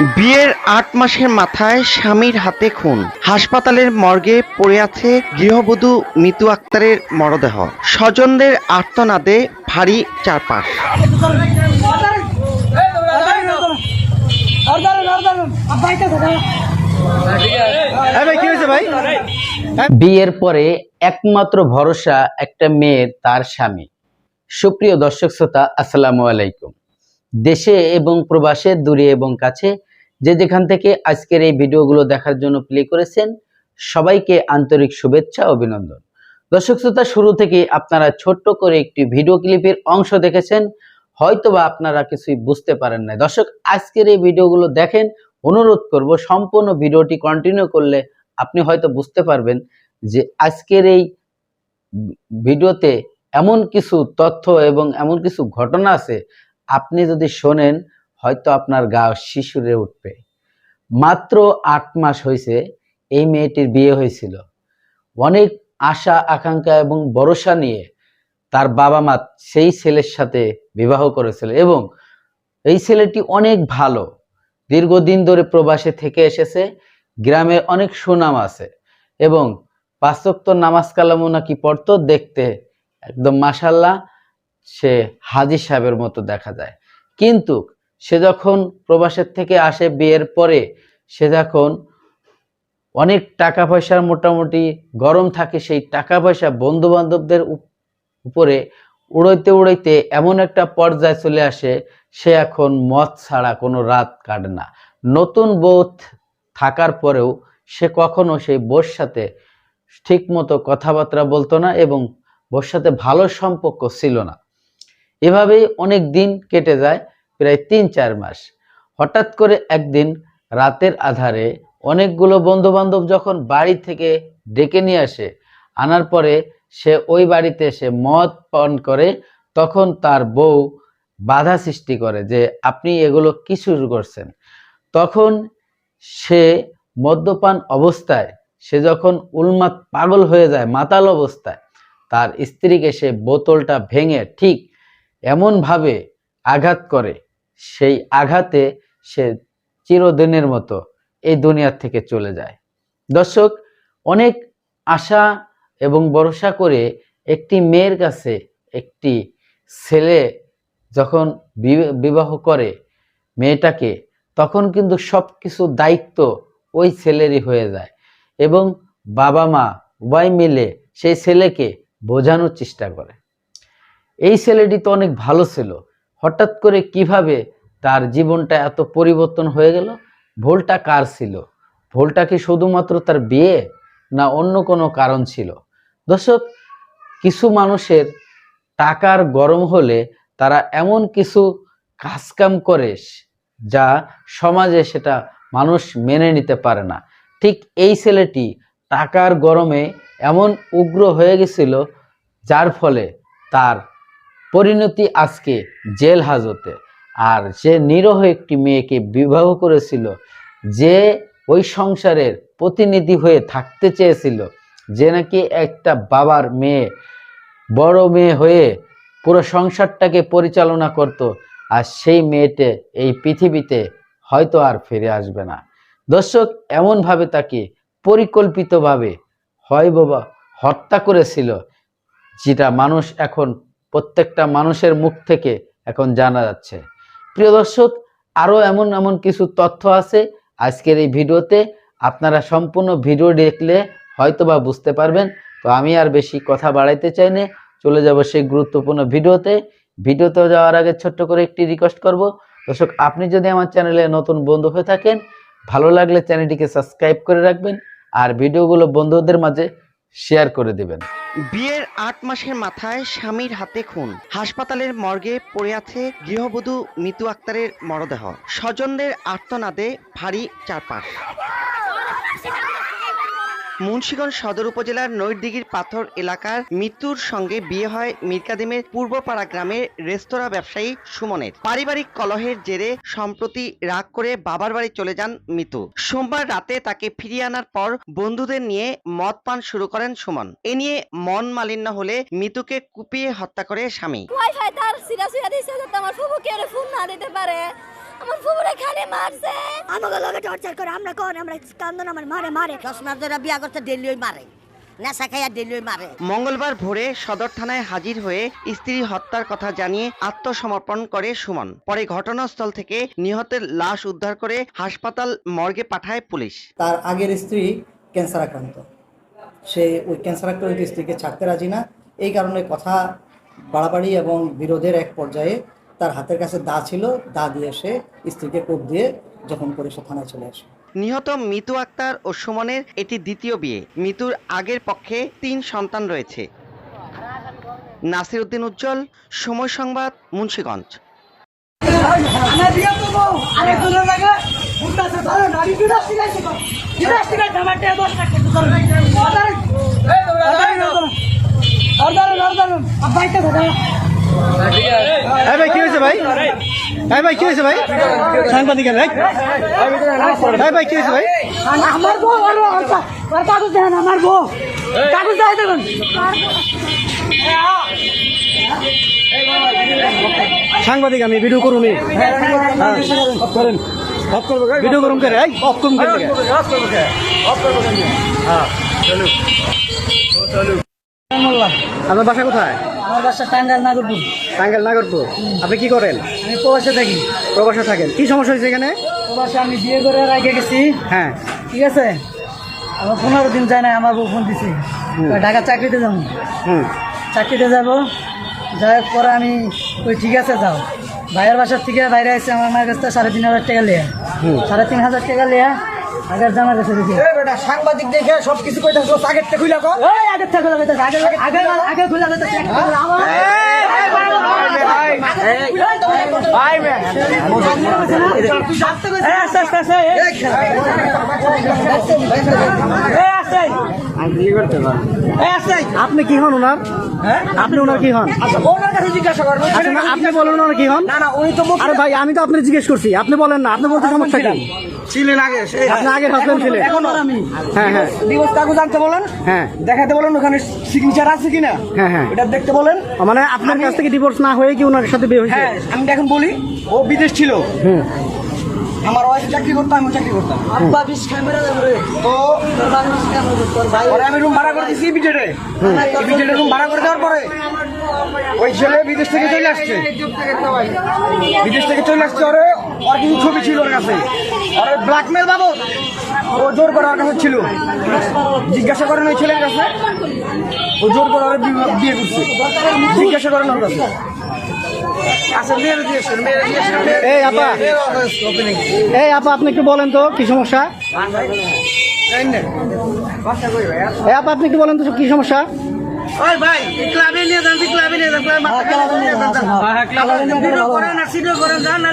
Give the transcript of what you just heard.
বিয়ের আট মাসের মাথায় স্বামীর হাতে খুন। হাসপাতালের মর্গে পড়ে আছে গৃহবধূ মিতু আক্তারের মরদেহ। স্বজনদের আর্তনাদে ভারী চারপাশ। বিয়ের পরে একমাত্র ভরসা একটা মেয়ের তার স্বামী। সুপ্রিয় দর্শক শ্রোতা আসসালামু আলাইকুম। দেশে এবং প্রবাসে দূরে এবং কাছে যে যেখান থেকে আজকের এই ভিডিওগুলো দেখার জন্য প্লে করেছেন, সবাইকে আন্তরিক শুভেচ্ছা, অভিনন্দন। দর্শক শ্রোতা, শুরু থেকে আপনারা ছোট্ট করে একটি ভিডিও ক্লিপের অংশ দেখেছেন, হয়তোবা আপনারা কিছুই বুঝতে পারেন না দর্শক, আজকের এই ভিডিওগুলো দেখেন, অনুরোধ করব সম্পূর্ণ ভিডিওটি কন্টিনিউ করলে আপনি হয়তো বুঝতে পারবেন যে আজকের এই ভিডিওতে এমন কিছু তথ্য এবং এমন কিছু ঘটনা আছে, আপনি যদি শোনেন হয়তো আপনার গা শিশুরে উঠবে। মাত্র আট মাস হয়েছে এই মেয়েটির বিয়ে হয়েছিল অনেক আশা, আকাঙ্ক্ষা এবং ভরসা নিয়ে তার বাবা মা সেই ছেলের সাথে বিবাহ করেছিল এবং এই ছেলেটি অনেক ভালো। দীর্ঘদিন ধরে প্রবাসে থেকে এসেছে, গ্রামে অনেক সুনাম আছে এবং পাঁচক্ত নামাজ কালামও নাকি পড়তো, দেখতে একদম মাসাল্লাহ সে হাজি সাহেবের মতো দেখা যায়। কিন্তু সে যখন প্রবাসের থেকে আসে বিয়ের পরে, সে যখন অনেক টাকা পয়সার মোটামুটি গরম থাকে, সেই টাকা পয়সা বন্ধু বান্ধবদের উপরে উড়াইতে উড়াইতে এমন একটা পর্যায়ে চলে আসে, সে এখন মদ ছাড়া কোনো রাত কাটে না। নতুন বোধ থাকার পরেও সে কখনো সেই বোর সাথে ঠিক মতো কথাবার্তা বলতো না এবং বোর সাথে ভালো সম্পর্ক ছিল না। এভাবেই অনেক দিন কেটে যায়। প্রায় তিন চার মাস। হঠাৎ করে একদিন রাতের আধারে অনেকগুলো বন্ধু বান্ধব যখন বাড়ি থেকে ডেকে নিয়ে আসে, আনার পরে সে ওই বাড়িতে সে মদ পান করে, তখন তার বউ বাধা সৃষ্টি করে যে, আপনি এগুলো কি শুরু করছেন? তখন সে মদ্যপান অবস্থায়, সে যখন উলমাত পাগল হয়ে যায়, মাতাল অবস্থায়, তার স্ত্রীকে সে বোতলটা ভেঙে ঠিক এমনভাবে আঘাত করে। সেই আঘাতে সে চিরদিনের মতো এই দুনিয়ার থেকে চলে যায়। দর্শক, অনেক আশা এবং ভরসা করে একটি মেয়ের কাছে একটি ছেলে যখন বিবাহ করে মেয়েটাকে, তখন কিন্তু সব কিছু দায়িত্ব ওই ছেলেরই হয়ে যায় এবং বাবা মা উভয় মিলে সেই ছেলেকে বোঝানোর চেষ্টা করে। এই ছেলেটি তো অনেক ভালো ছিল হঠাৎ করে কীভাবে তার জীবনটা এত পরিবর্তন হয়ে গেল? ভুলটা কার ছিল? ভুলটা কি শুধুমাত্র তার বিয়ে না অন্য কোনো কারণ ছিল? দর্শক, কিছু মানুষের টাকার গরম হলে তারা এমন কিছু কাজকাম করে যা সমাজে সেটা মানুষ মেনে নিতে পারে না। ঠিক এই ছেলেটি টাকার গরমে এমন উগ্র হয়ে গেছিল যার ফলে তার পরিণতি আজকে জেল হাজতে। আর সে নিরহ একটি মেয়েকে বিবাহ করেছিল, যে ওই সংসারের প্রতিনিধি হয়ে থাকতে চেয়েছিল, যে নাকি একটা বাবার মেয়ে, বড় মেয়ে হয়ে পুরো সংসারটাকে পরিচালনা করত, আর সেই মেয়েটে এই পৃথিবীতে হয়তো আর ফিরে আসবে না। দর্শক, এমনভাবে তাকে পরিকল্পিতভাবে হয় বাবা হত্যা করেছিল, যেটা মানুষ এখন প্রত্যেকটা মানুষের মুখ থেকে এখন জানা যাচ্ছে। প্রিয় দর্শক, আরও এমন এমন কিছু তথ্য আছে আজকের এই ভিডিওতে। আপনারা সম্পূর্ণ ভিডিও দেখলে হয়তোবা বুঝতে পারবেন। তো আমি আর বেশি কথা বাড়াইতে চাই না। চলে যাব সেই গুরুত্বপূর্ণ ভিডিওতে। ভিডিওতে যাওয়ার আগে ছোট্ট করে একটি রিকোয়েস্ট করব। দর্শক, আপনি যদি আমার চ্যানেলে নতুন বন্ধু হয়ে থাকেন, ভালো লাগলে চ্যানেলটিকে সাবস্ক্রাইব করে রাখবেন। আর ভিডিওগুলো বন্ধুদের মাঝে শেয়ার করে দেবেন। বিয়ের আট মাসের মাথায় স্বামীর হাতে খুন। হাসপাতালের মর্গে পড়ে আছে গৃহবধূ মিতু আক্তারের মরদেহ। স্বজনদের আর্তনাদে ভারী চারপাশ। মুন্সিগঞ্জ সদর উপজেলার নৈরদিঘির পাথর এলাকার মৃত্যুর সঙ্গে বিয়ে হয় মিরকাদিমের পূর্বপাড়া গ্রামের রেস্তোরাঁ ব্যবসায়ী সুমনের। পারিবারিক কলহের জেরে সম্প্রতি রাগ করে বাবার বাড়ি চলে যান মিতু। সোমবার রাতে তাকে ফিরিয়ে আনার পর বন্ধুদের নিয়ে মদ পান শুরু করেন সুমন। এ নিয়ে মন মালিন্য হলে মিতুকে কুপিয়ে হত্যা করে স্বামী। ফোন না দিতে পারে? আমার ফুবুরে খালি মারছে। আমাকে লগে টর্চার করে আমরা কোন? আমরা কান্দন আমার মারে মারে। দশ মাস ধরে বিয়া করতে ডেলি ওই মারে। নেশা খাইয়া ডেলি ওই মারে। মঙ্গলবার ভোরে সদর থানায় হাজির হয়ে স্ত্রী হত্যার কথা জানিয়ে আত্মসমর্পণ করে সুমন। পরে ঘটনাস্থল থেকে নিহতের লাশ উদ্ধার করে হাসপাতাল মর্গে পাঠায় পুলিশ। তার আগের স্ত্রী ক্যান্সার আক্রান্ত। সে ওই ক্যান্সার আক্রান্ত স্ত্রীকে ছাড়তে রাজি না। এই কারণে কথা বাড়াবাড়ি এবং বিরোধের এক পর্যায়ে তার হাতের কাছে দা ছিল দা দিয়ে সে স্ত্রীকে কোপ দিয়ে যখন করে সে থানায় চলে আসে। নিহত মিতু আক্তার ও সুমনের এটি দ্বিতীয় বিয়ে। মিতুর আগের পক্ষে তিন সন্তান রয়েছে। নাসির উদ্দিন উজ্জ্বল সময় সংবাদ মুন্সীগঞ্জ। এই ভাই কি হয়েছে ভাই? কি হয়েছে ভাই? সাংবাদিক ভাই? কি হয়েছে ভাই? আমার বউ আর আর কাগজ দেন আমার বউ। কাগজ দেয় দেখুন। সাংবাদিক আমি ভিডিও করুন করেন ভিডিও করুন করে এই অফ করুন করে আপনার বাসা কোথায়? আমার বাসা টাঙ্গাইল নাগরপুর। টাঙ্গাইল নাগরপুর। আপনি কি করেন? আমি প্রবাসে থাকি। প্রবাসে থাকেন। কি সমস্যা হয়েছে এখানে? প্রবাসে আমি বিয়ে করে রেখে গেছি। হ্যাঁ। ঠিক আছে? আমার পনেরো দিন যায় না আমার বউ ফোন দিছে। ঢাকা চাকরিতে যাব? চাকরিতে যাব। যাওয়ার পরে আমি ওই ঠিক আছে যাও। ভাইয়ের বাসার থেকে বাইরে আসছে আমার মায়ের কাছে সাড়ে তিন হাজার টাকা লিয়া। সাড়ে তিন হাজার টাকা লিয়া আগের জানা গেছে দেখি এই বেটা সাংবাদিক দেখে সব কিছু কইতাছো আগের খুইলা কো এই আগের খুইলা খুলে দিতেছে, আগে আগে আগে খুলে দিতেছে, আমার ভাই আস্তে আস্তে আস্তে এই। এই, আস্তে। এই, আস্তে। আপনি কি হন ওনার আপনি ওনার কি হন আচ্ছা, আপনি বলেন ওনার কি হন আরে ভাই আমি তো আপনি জিজ্ঞেস করছি আপনি বলেন না আপনি বলতে সমস্যা কি ছিলেন আগে আপনি আগের হাজবেন্ড ছিলেন এখন হ্যাঁ হ্যাঁ বলেন হ্যাঁ দেখাতে বলেন ওখানে সিগনেচার আছে কিনা হ্যাঁ হ্যাঁ এটা দেখতে বলেন মানে আপনার কাছ থেকে ডিভোর্স না হয়ে কি ওনার সাথে বিয়ে হয়েছে হ্যাঁ আমি এখন বলি ও বিদেশ ছিল হুম আমার ওয়াইফ চাকরি করতাম আমি চাকরি করতাম। আব্বা বিশ ক্যামেরা তো পরে আমি রুম ভাড়া করে দিয়েছি বিজেটে বিজেটে রুম ভাড়া করে দেওয়ার পরে ওই ছেলে বিদেশ থেকে চলে আসছে। বিদেশ থেকে চলে আসছে ওরে ওর কিছু ছবি ছিল ওর কাছে। ওর ব্ল্যাকমেল বাবদ। ও জোর করে ওর কাছে ছিল। জিজ্ঞাসা করেন ওই ছেলের কাছে। ও জোর করে ওর বিয়ে করছে। জিজ্ঞাসা করেন ওর কাছে আচ্ছা মেয়ের দিয়েছেন মেয়ের দিয়েছেন এই আপা। এই আপা আপনি একটু বলেন তো কি সমস্যা? এই আপা? আপনি একটু বলেন তো কি সমস্যা? ওই ভাই ক্লাবে নিয়ে যান ক্লাবে নিয়ে যান ক্লাবে নিয়ে যান ক্লাবে নিয়ে যান ভিডিও করেন আর সিডিও করেন যান নাহলে